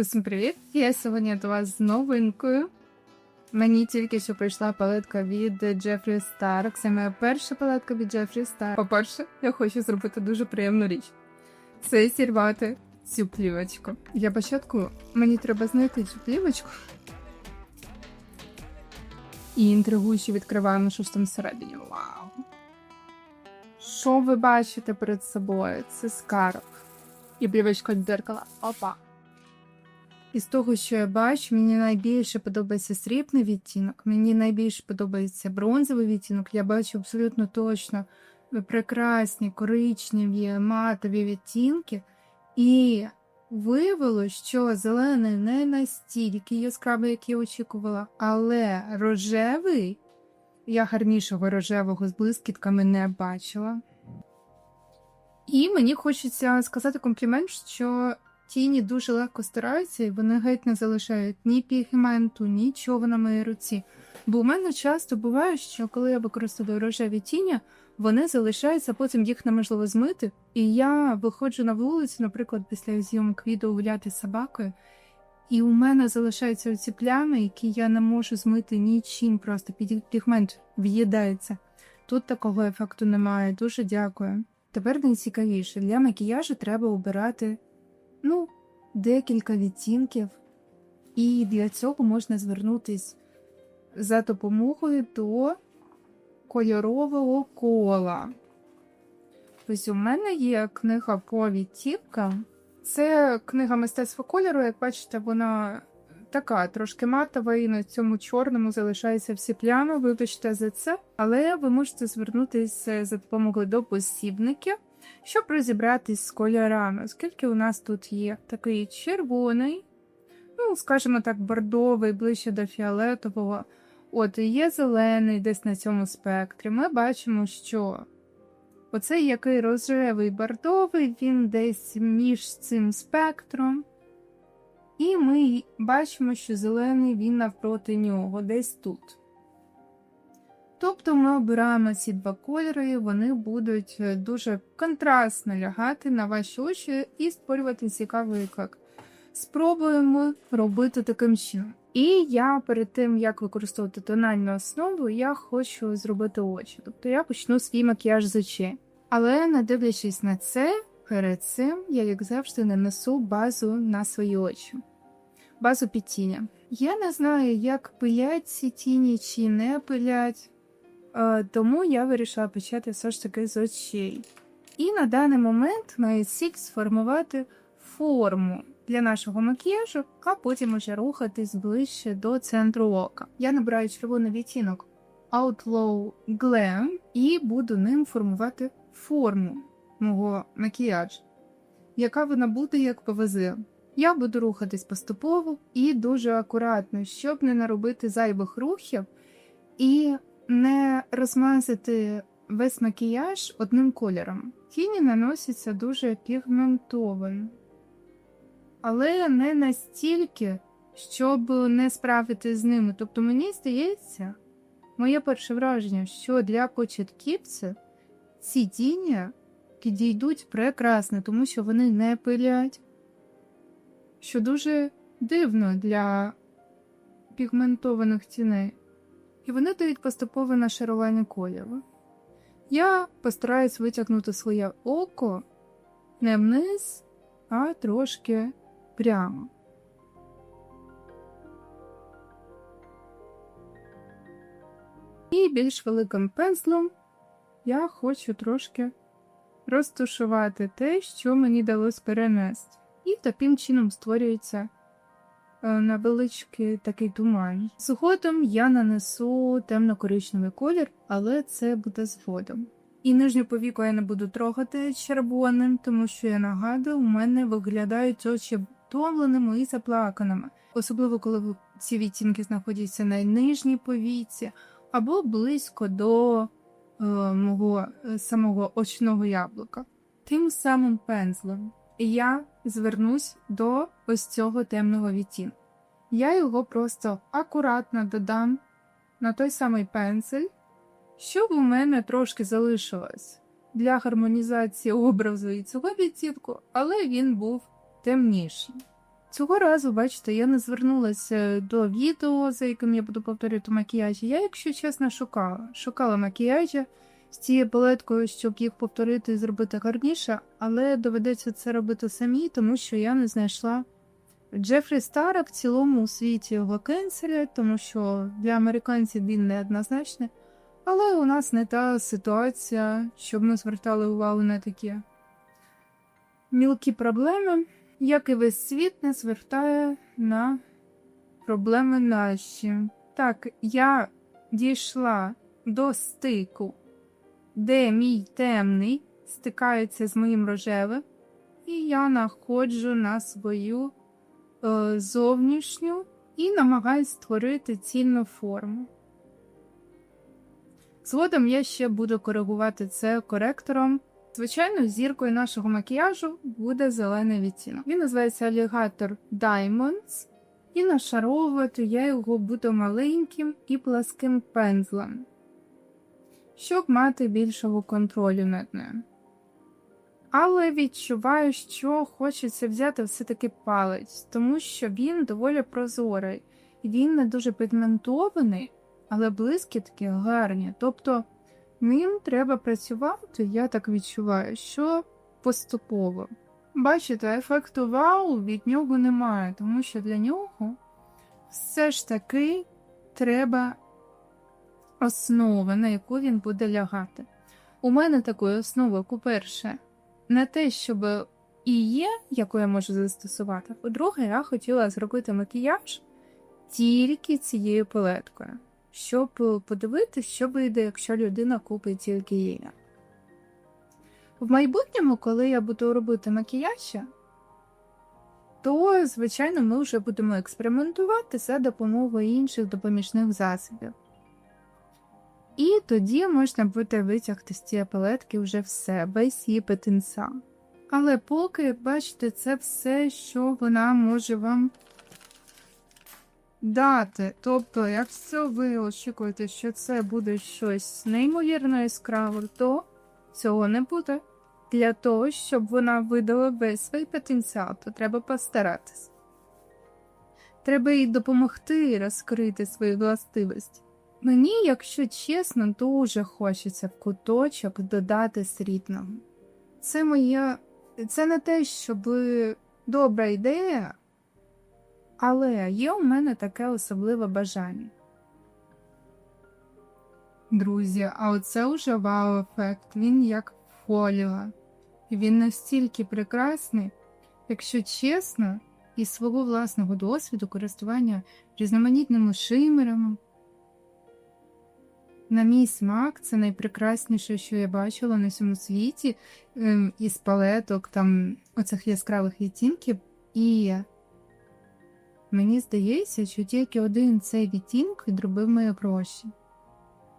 Усім привіт! Я сьогодні до вас з новинкою. Мені тільки що прийшла палетка від Jeffree Star. Це моя перша палетка від Jeffree Star. По-перше, я хочу зробити дуже приємну річ. Це зірвати цю плівочку. Для початку мені треба знайти цю плівочку. І інтригуючи відкриваємо, що ж там всередині. Вау! Що ви бачите перед собою? Це скарб. І плівочка від дзеркала. Опа! Із того, що я бачу, мені найбільше подобається срібний відтінок, мені найбільше подобається бронзовий відтінок. Я бачу абсолютно точно прекрасні коричневі матові відтінки. І виявилося, що зелений не настільки яскравий, як я очікувала, але рожевий, я гарнішого рожевого з блискітками не бачила. І мені хочеться сказати комплімент, що тіні дуже легко стираються, і вони геть не залишають ні пігменту, нічого на моїй руці. Бо у мене часто буває, що коли я використовую рожеві тіні, вони залишаються, потім їх неможливо змити. І я виходжу на вулицю, наприклад, після зйомок відео гуляти з собакою, і у мене залишаються оці плями, які я не можу змити нічим, просто пігмент в'їдається. Тут такого ефекту немає. Дуже дякую. Тепер найцікавіше для макіяжу треба обирати ну, декілька відтінків, і для цього можна звернутись за допомогою до кольорового кола. Ось у мене є книга по відтінкам. Це книга мистецтва кольору, як бачите, вона така трошки матова, і на цьому чорному залишаються всі плями. Вибачте за це, але ви можете звернутися за допомогою до посібників щоб розібратись з кольорами, оскільки у нас тут є такий червоний, ну, скажімо так, бордовий, ближче до фіолетового. От і є зелений десь на цьому спектрі. Ми бачимо, що оцей який рожевий бордовий, він десь між цим спектром. І ми бачимо, що зелений він навпроти нього, десь тут. Тобто ми обираємо ці два кольори, і вони будуть е, дуже контрастно лягати на ваші очі і створювати цікавий виклик. Спробуємо робити таким чином. І я перед тим, як використовувати тональну основу, я хочу зробити очі. Тобто я почну свій макіяж з очей. Але не дивлячись на це, перед цим я, як завжди, нанесу базу на свої очі. Базу під тіня. Я не знаю, як пилять ці тіні чи не пилять. Е, тому я вирішила почати все ж таки з очей. І на даний момент маю ціль сформувати форму для нашого макіяжу, а потім уже рухатись ближче до центру ока. Я набираю червоний відтінок Outlaw Glam і буду ним формувати форму мого макіяжу, яка вона буде як ПВЗ. Я буду рухатись поступово і дуже акуратно, щоб не наробити зайвих рухів. І не розмазати весь макіяж одним кольором. Тіні наносяться дуже пігментовано, але не настільки, щоб не справити з ними. Тобто, мені здається, моє перше враження, що для початківців ці тіні підійдуть прекрасно, тому що вони не пилять, що дуже дивно для пігментованих тіней і вони дають поступове нашарування кольору. Я постараюсь витягнути своє око не вниз, а трошки прямо. І більш великим пензлом я хочу трошки розтушувати те, що мені далось перенести. І таким чином створюється невеличкий такий туман. Згодом я нанесу темно-коричневий колір, але це буде згодом. І нижню повіку я не буду трогати червоним, тому що я нагадую, у мене виглядають очі втомленими і заплаканими, особливо коли ці відтінки знаходяться на нижній повіці або близько до е, мого е, самого очного яблука. Тим самим пензлем я звернусь до ось цього темного відтінку. Я його просто акуратно додам на той самий пензель, щоб у мене трошки залишилось для гармонізації образу і цього відтінку, але він був темніший. Цього разу, бачите, я не звернулася до відео, за яким я буду повторювати макіяжі. Я, якщо чесно, шукала. Шукала макіяжі з цією палеткою, щоб їх повторити і зробити гарніше, але доведеться це робити самі, тому що я не знайшла Джефрі Стара в цілому у світі його кенселять, тому що для американців він неоднозначний. Але у нас не та ситуація, щоб ми звертали увагу на такі мілкі проблеми, як і весь світ не звертає на проблеми наші. Так, я дійшла до стику, де мій темний стикається з моїм рожевим, і я находжу на свою е, зовнішню і намагаюсь створити цільну форму. Згодом я ще буду коригувати це коректором. Звичайно, зіркою нашого макіяжу буде зелений відтінок. Він називається Alligator Diamonds, і нашаровувати я його буду маленьким і пласким пензлем, щоб мати більшого контролю над ним. Але відчуваю, що хочеться взяти все-таки палець, тому що він доволі прозорий, він не дуже пігментований, але блискітки гарні. Тобто ним треба працювати, я так відчуваю, що поступово. Бачите, ефекту вау від нього немає, тому що для нього все ж таки треба основа, на яку він буде лягати. У мене такої основи, по-перше, не те, щоб і є, яку я можу застосувати. По-друге, я хотіла зробити макіяж тільки цією палеткою, щоб подивитися, що вийде, якщо людина купить тільки її. В майбутньому, коли я буду робити макіяж, то, звичайно, ми вже будемо експериментувати за допомогою інших допоміжних засобів. І тоді можна буде витягти з цієї палетки вже все, весь її потенціал. Але поки, бачите, це все, що вона може вам дати. Тобто, якщо ви очікуєте, що це буде щось неймовірно яскраве, то цього не буде. Для того, щоб вона видала весь свій потенціал, то треба постаратись. Треба їй допомогти розкрити свої властивості. Мені, якщо чесно, дуже хочеться в куточок додати срібного. Це моє. Це не те, щоб добра ідея, але є у мене таке особливе бажання. Друзі, а оце вже вау-ефект. Він як фоліо. І він настільки прекрасний, якщо чесно, із свого власного досвіду користування різноманітними шимерами. На мій смак, це найпрекрасніше, що я бачила на цьому світі ем, із палеток, там оцих яскравих відтінків. І мені здається, що тільки один цей відтінок відробив мої гроші.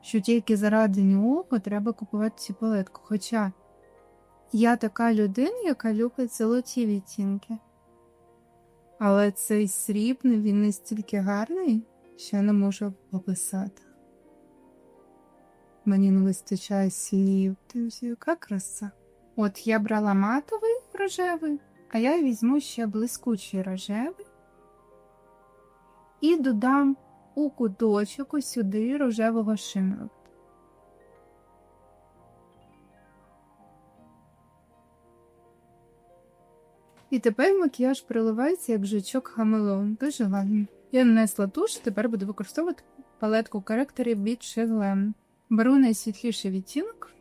Що тільки заради нього треба купувати цю палетку. Хоча я така людина, яка любить золоті відтінки. Але цей срібний він настільки гарний, що я не можу описати. Мені не вистачає слів. Друзі, яка краса. От я брала матовий рожевий, а я візьму ще блискучий рожевий і додам у куточок сюди рожевого шимру. І тепер макіяж приливається як жучок хамелеон. Дуже гарно. Я нанесла туш, тепер буду використовувати палетку коректорів від Chevron. Беру найсвітліший відтінок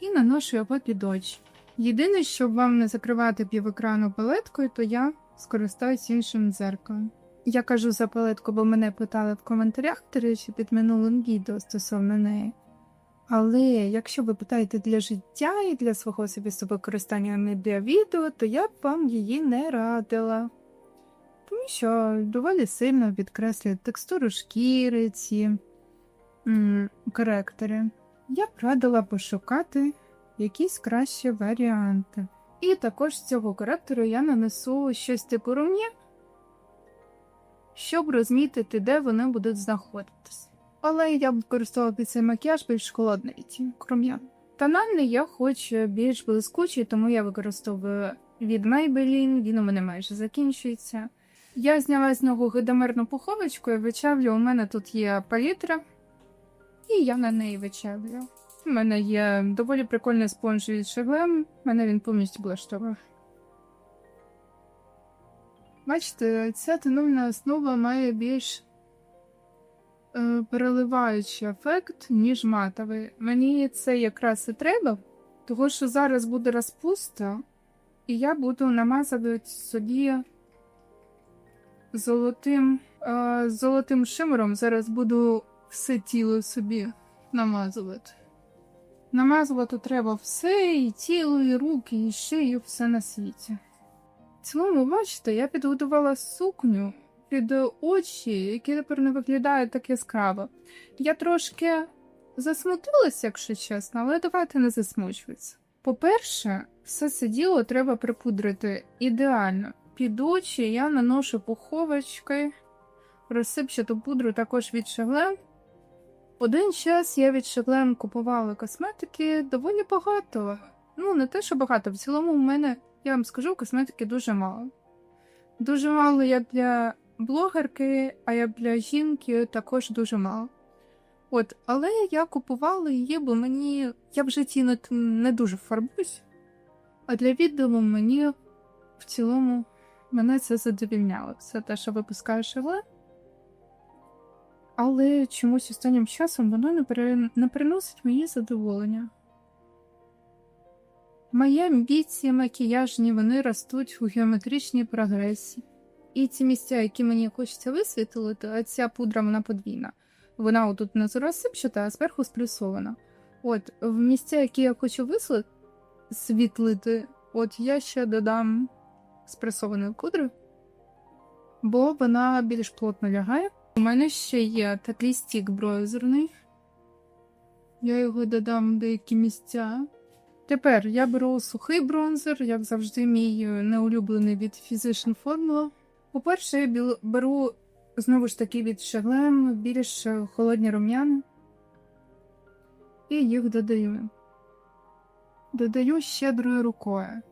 і наношу його під очі. Єдине, щоб вам не закривати півекрану палеткою, то я скористаюсь іншим дзеркалом. Я кажу за палетку, бо мене питали в коментарях, до під минулим відео стосовно неї. Але якщо ви питаєте для життя і для свого особистого використання не для відео, то я б вам її не радила. Тому що доволі сильно підкреслює текстуру шкіри ці м, коректори. Я б радила пошукати якісь кращі варіанти. І також з цього коректору я нанесу щось типу рум'я, щоб розмітити, де вони будуть знаходитися. Але я б використовувати цей макіяж більш холодний відтінок рум'ян. Тональний я хочу більш блискучий, тому я використовую від Maybelline, він у мене майже закінчується. Я зняла з нього гидомерну пуховочку і вичавлю. У мене тут є палітра, і я на неї вичавлю. У мене є доволі прикольний спонж від Шеглем, мене він повністю влаштовує. Бачите, ця тональна основа має більш е, переливаючий ефект, ніж матовий. Мені це якраз і треба, тому що зараз буде розпуста, і я буду намазувати собі золотим, е, золотим шимером. Зараз буду все тіло собі намазувати. Намазувати треба все, і тіло, і руки, і шию, все на світі. Цілому, бачите, я підготувала сукню під очі, які тепер не виглядають так яскраво. Я трошки засмутилася, якщо чесно, але давайте не засмучуватися. По-перше, все це діло треба припудрити ідеально. Під очі я наношу пуховочкою, розсипчату пудру також від Шаглем. Один час я від Шаглем купувала косметики доволі багато. Ну, не те, що багато. В цілому, у мене, я вам скажу, косметики дуже мало. Дуже мало як для блогерки, а як для жінки також дуже мало. От, але я купувала її, бо мені я в житті не, не дуже фарбуюсь, а для відео мені в цілому мене це задовільняло. Все те, що випускає Шевле. Але чомусь останнім часом воно не, пере... не приносить мені задоволення. Мої амбіції макіяжні вони ростуть у геометричній прогресії. І ці місця, які мені хочеться висвітлити, а ця пудра вона подвійна. Вона отут внизу розсипчата, а зверху сплюсована. От, в місця, які я хочу висвітлити, от я ще додам спресованої пудри, бо вона більш плотно лягає. У мене ще є такий стік бронзерний. Я його додам в деякі місця. Тепер я беру сухий бронзер, як завжди, мій неулюблений від Physician Formula. По-перше, я беру знову ж таки від Шаглем більш холодні рум'яни. І їх додаю. Додаю щедрою рукою.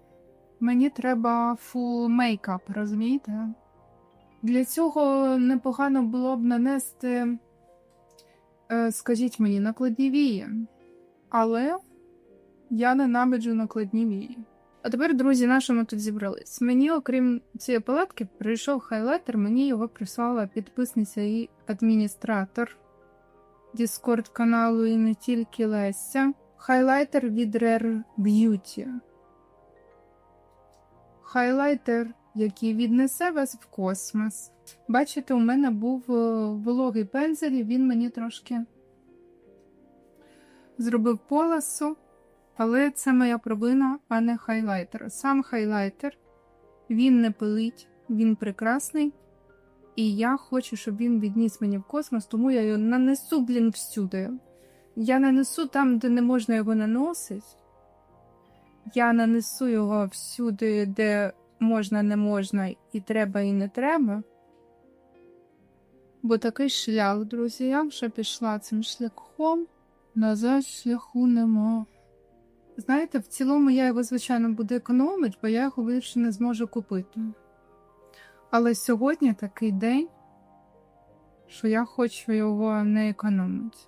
Мені треба фул мейкап, розумієте? Для цього непогано було б нанести, е, скажіть мені, накладні вії. Але я ненавиджу накладні вії. А тепер, друзі, на ми тут зібрались? Мені, окрім цієї палатки, прийшов хайлайтер, мені його прислала підписниця і адміністратор Discord каналу і не тільки Леся. Хайлайтер від Rare Beauty. Хайлайтер, який віднесе вас в космос. Бачите, у мене був е, вологий пензель, і він мені трошки зробив полосу. Але це моя провина, а не хайлайтер. Сам хайлайтер, він не пилить, він прекрасний. І я хочу, щоб він відніс мені в космос, тому я його нанесу, блін, всюди. Я нанесу там, де не можна його наносити. Я нанесу його всюди, де можна, не можна, і треба, і не треба. Бо такий шлях, друзі, я вже пішла цим шляхом, назад шляху нема. Знаєте, в цілому я його, звичайно, буду економити, бо я його більше не зможу купити. Але сьогодні такий день, що я хочу його не економити.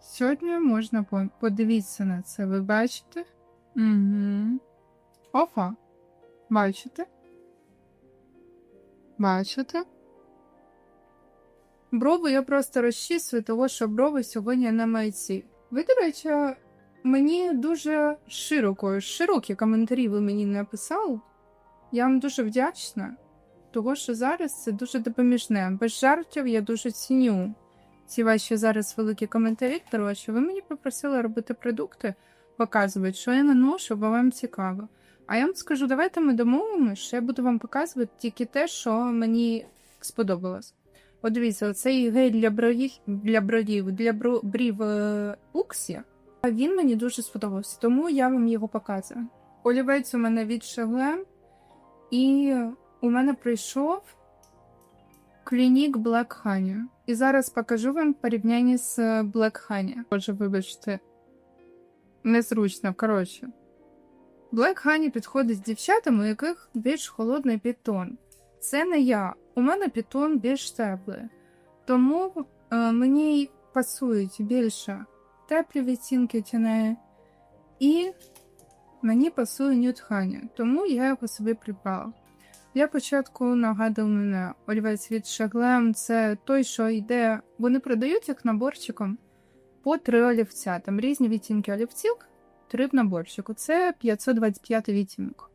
Сьогодні можна по- подивитися на це, ви бачите? Угу. Опа. Бачите? Бачите? Брови я просто розчісую, того що брови сьогодні на майці. Ви, до речі, Мені дуже широко, широкі коментарі ви мені написали. Я вам дуже вдячна, того що зараз це дуже допоміжне. Без жартів я дуже ціню ці ваші зараз великі коментарі. Коротше, ви мені попросили робити продукти, показувати, що я наношу, бо вам цікаво. А я вам скажу, давайте ми домовимося, що я буду вам показувати тільки те, що мені сподобалось. От дивіться, оцей гель для бровів, для бровів, для брів е, Уксі. Він мені дуже сподобався, тому я вам його показую. Олівець у мене від Шевле, і у мене прийшов Clinique Black Honey. І зараз покажу вам порівняння з Black Honey. Боже, вибачте, незручно, коротше. Black Honey підходить дівчатам, у яких більш холодний підтон. Це не я. У мене підтон більш теплий. Тому е, мені пасують більше теплі відтінки тіней. І мені пасує Нюд Хані, тому я його собі придбала. Для початку нагадав мене олівець від Шаглем. Це той, що йде. Вони продають їх наборчиком по три олівця. Там різні відтінки олівців, три в наборчику. Це 525 відтінок.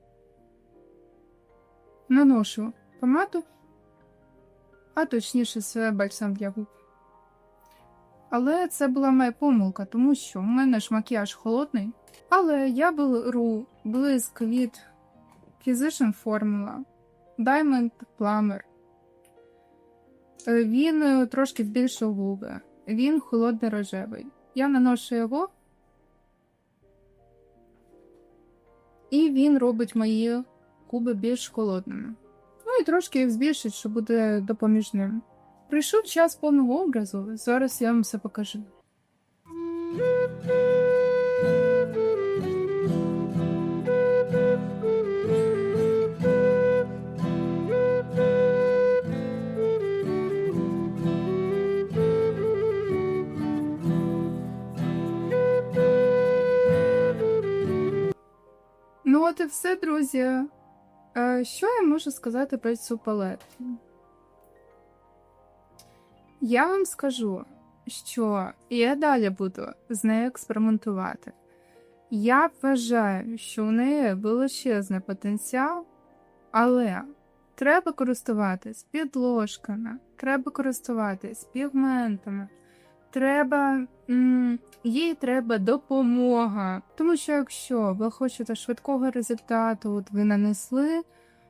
Наношу помаду, а точніше, це бальсам для губ. Але це була моя помилка, тому що у мене ж макіяж холодний. Але я беру блиск від Physician Formula Diamond Plumber. Він е, трошки збільшив губи. Він холодний рожевий. Я наношу його. І він робить мої куби більш холодними. Ну і трошки їх збільшить, що буде допоміжним. Прийшов час повного образу. Зараз я вам все покажу. От і все, друзі. Е, Що я можу сказати про цю палетку? Я вам скажу, що я далі буду з нею експериментувати. Я вважаю, що у неї величезний потенціал, але треба користуватись підложками, треба користуватись пігментами, треба, їй треба допомога. Тому що якщо ви хочете швидкого результату, от ви нанесли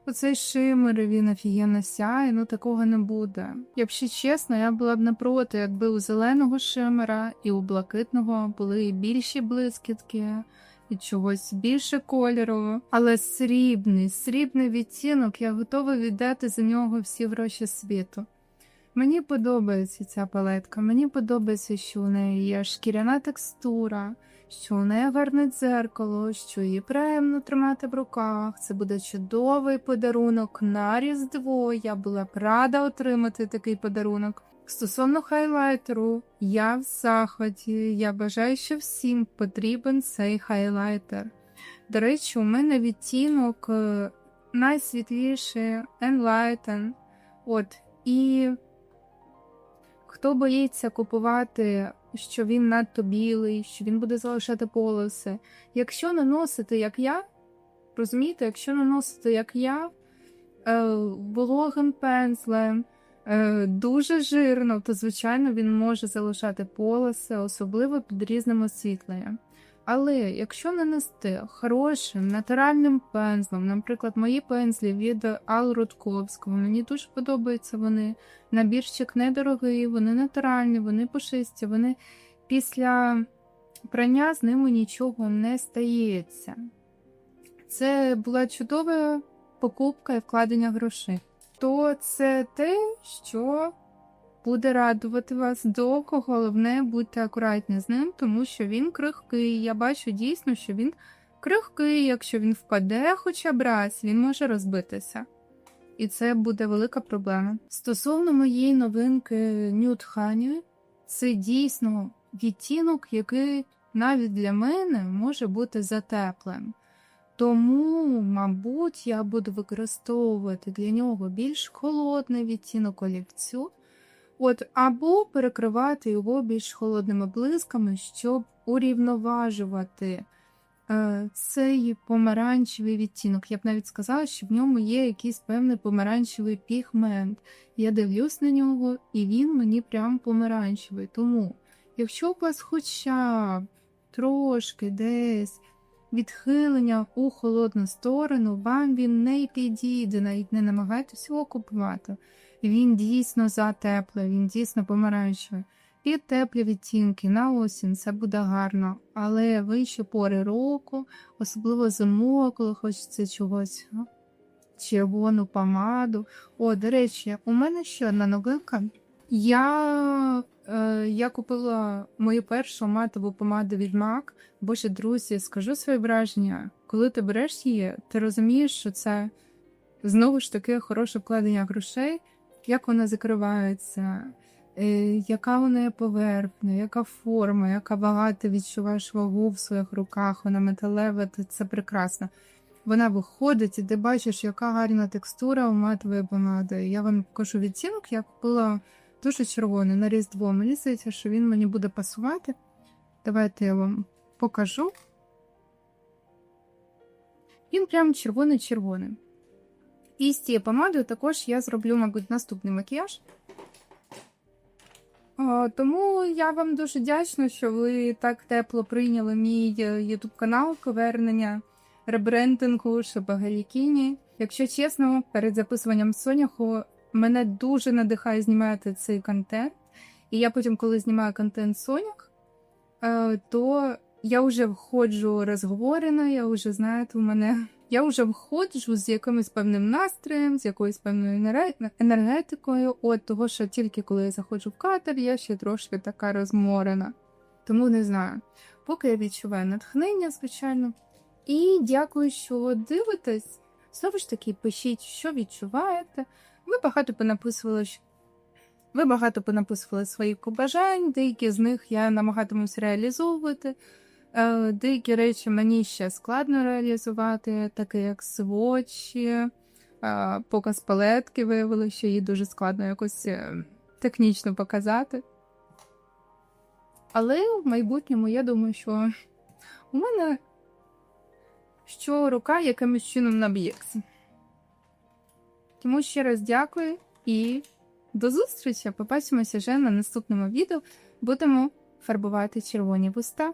оцей шимер, і він офігенно сяє, ну такого не буде. Якщо чесно, я була б не проти, якби у зеленого шимера і у блакитного були більші блискітки. І чогось більше кольору, але срібний, срібний відтінок, я готова віддати за нього всі гроші світу. Мені подобається ця палетка, мені подобається, що у неї є шкіряна текстура, що у неї гарне дзеркало, що її приємно тримати в руках. Це буде чудовий подарунок на Різдво. Я була б рада отримати такий подарунок. Стосовно хайлайтеру, я в захваті. Я бажаю, що всім потрібен цей хайлайтер. До речі, у мене відтінок е, найсвітліший Enlighten. От, і хто боїться купувати, що він надто білий, що він буде залишати полоси. Якщо наносити, як я, розумієте, якщо наносити, як я, е, вологим пензлем, е, дуже жирно, то, звичайно, він може залишати полоси, особливо під різним освітленням. Але якщо нанести хорошим натуральним пензлем, наприклад, мої пензлі від Ал Рудковського, мені дуже подобаються вони. Набірчик недорогий, вони натуральні, вони пушисті, вони після прання з ними нічого не стається. Це була чудова покупка і вкладення грошей. То це те, що буде радувати вас довго. Головне, будьте акуратні з ним, тому що він крихкий. Я бачу дійсно, що він крихкий. Якщо він впаде хоча б раз, він може розбитися. І це буде велика проблема. Стосовно моєї новинки Nude Honey, це дійсно відтінок, який навіть для мене може бути затеплим. Тому, мабуть, я буду використовувати для нього більш холодний відтінок олівцю, от, або перекривати його більш холодними блисками, щоб урівноважувати е, цей помаранчевий відтінок. Я б навіть сказала, що в ньому є якийсь певний помаранчевий пігмент. Я дивлюсь на нього, і він мені прям помаранчевий. Тому, якщо у вас хоча б трошки десь відхилення у холодну сторону, вам він не підійде, навіть не намагайтеся його купувати. Він дійсно затеплий, він дійсно помаранчевий. Під теплі відтінки на осінь це буде гарно, але вище пори року, особливо зимою, коли хочеться чогось червону помаду. О, до речі, у мене ще одна новинка. Я, е, я купила мою першу матову помаду від MAC. Боже, друзі, скажу своє враження. Коли ти береш її, ти розумієш, що це знову ж таки хороше вкладення грошей, як вона закривається, е, яка вона є поверхня, яка форма, яка вага, ти відчуваєш вагу в своїх руках, вона металева, це- прекрасно. Вона виходить, і ти бачиш, яка гарна текстура у матової помади. Я вам покажу відтінок, я купила дуже червоний на Різдво. Мені здається, що він мені буде пасувати. Давайте я вам покажу. Він прям червоний-червоний. І з цією помадою також я зроблю, мабуть, наступний макіяж. Тому я вам дуже вдячна, що ви так тепло прийняли мій YouTube канал повернення ребрендингу Шабагалікіні. Якщо чесно, перед записуванням Соняху мене дуже надихає знімати цей контент. І я потім, коли знімаю контент Сонях, е, то я вже входжу розговорена, я вже, знаєте, у мене. Я вже входжу з якимось певним настроєм, з якоюсь певною енергетикою. От того, що тільки коли я заходжу в катер, я ще трошки така розморена. Тому не знаю. Поки я відчуваю натхнення, звичайно. І дякую, що дивитесь. Знову ж таки, пишіть, що відчуваєте. Ви багато понаписували. Ви багато понаписували своїх побажань, деякі з них я намагатимусь реалізовувати. Е, Деякі речі мені ще складно реалізувати, таке як свочі, е, показ палетки виявили, що її дуже складно якось е, технічно показати. Але в майбутньому я думаю, що у мене що рука якимось чином наб'ється. Тому ще раз дякую і до зустрічі! Побачимося вже на наступному відео. Будемо фарбувати червоні вуста.